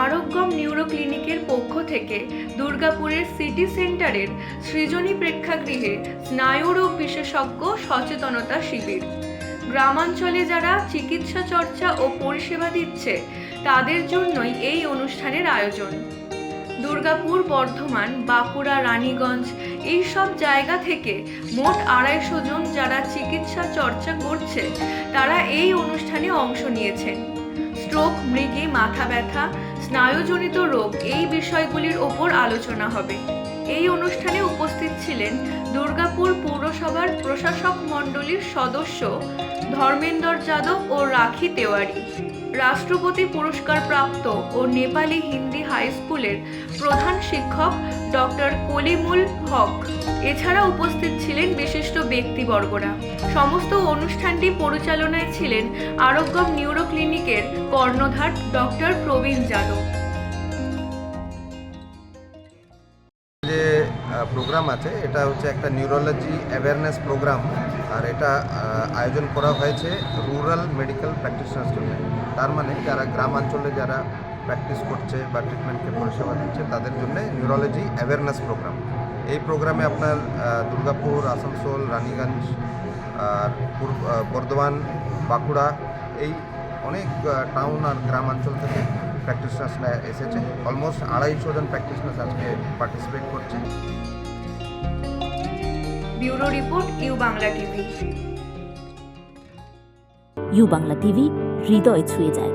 Arogyam neuro ক্লিনিকের পক্ষ থেকে দুর্গাপুরের সিটি সেন্টারের সৃজনী প্রেক্ষাগৃহে স্নায়ুরোগ বিশেষজ্ঞ সচেতনতা শিবির। গ্রামাঞ্চলে যারা চিকিৎসা চর্চা ও পরিষেবা দিচ্ছে, তাদের জন্যই এই অনুষ্ঠানের আয়োজন। দুর্গাপুর, বর্ধমান, বাঁকুড়া, রানীগঞ্জ এই সব জায়গা থেকে মোট আড়াইশো জন যারা চিকিৎসা চর্চা করছে, তারা এই অনুষ্ঠানে অংশ নিয়েছেন। স্ট্রোক মৃগী, মাথা ব্যথা, স্নায়ুজনিত রোগ, এই বিষয়গুলির ওপর আলোচনা হবে। এই অনুষ্ঠানে উপস্থিত ছিলেন দুর্গাপুর পৌরসভার প্রশাসক মণ্ডলীর সদস্য ধর্মেন্দর যাদব ও রাখি তেওয়ারি। রাষ্ট্রপতি পুরস্কার প্রাপ্ত ও নেপালি হিন্দি হাই স্কুলের প্রধান শিক্ষক ডক্টর কলিমুল হক। এছাড়া উপস্থিত ছিলেন বিশিষ্ট ব্যক্তিবর্গরা। সমস্ত অনুষ্ঠানটি পরিচালনায় ছিলেন আরোগ্যম নিউরো ক্লিনিকের কর্ণধার ডক্টর প্রবীণ যাদব। যে প্রোগ্রাম আছে, এটা হচ্ছে একটা নিউরোলজি অ্যাওয়ারনেস প্রোগ্রাম। আর এটা আয়োজন করা হয়েছে রুরাল মেডিকেল প্র্যাকটিশনার্স জন্য। তার মানে যারা গ্রামাঞ্চলে যারা প্র্যাকটিস করছে বা ট্রিটমেন্টকে পরিষেবা দিচ্ছে তাদের জন্য নিউরোলজি অ্যাওয়ারনেস প্রোগ্রাম এই প্রোগ্রামে আপনার দুর্গাপুর আসানসোল রানীগঞ্জ আর বর্ধমান বাঁকুড়া এই অনেক টাউন আর গ্রামাঞ্চল থেকে প্র্যাকটিশনার্সরা এসেছে। অলমোস্ট আড়াইশো জন প্র্যাকটিশনার্স আজকে পার্টিসিপেট করছে। Bureau report U Bangla TV. U Bangla TV হৃদয় ছুঁয়ে যায়।